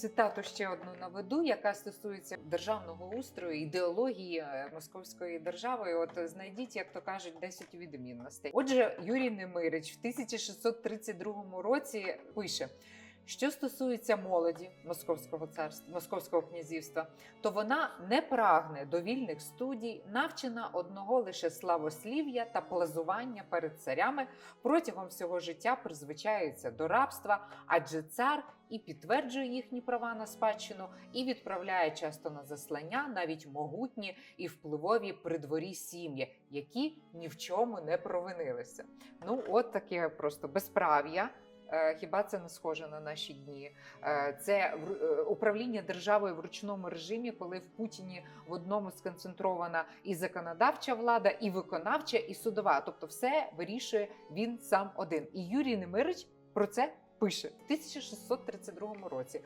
цитату ще одну наведу, яка стосується державного устрою, ідеології е, московської держави. От знайдіть, як то кажуть, 10 відмінностей. Отже, Юрій Немирич в 1632 році пише. Що стосується молоді московського царства, московського князівства, то вона не прагне до вільних студій, навчена одного лише славослів'я та плазування перед царями, протягом всього життя призвичаюється до рабства, адже цар і підтверджує їхні права на спадщину, і відправляє часто на заслання навіть могутні і впливові при дворі сім'ї, які ні в чому не провинилися. Ну, от таке просто безправ'я. Е, Хіба це не схоже на наші дні? Е, Це е, управління державою в ручному режимі, коли в Путіні в одному сконцентрована і законодавча влада, і виконавча, і судова. Тобто, все вирішує він сам один. І Юрій Немирич про це пише в 1632 році.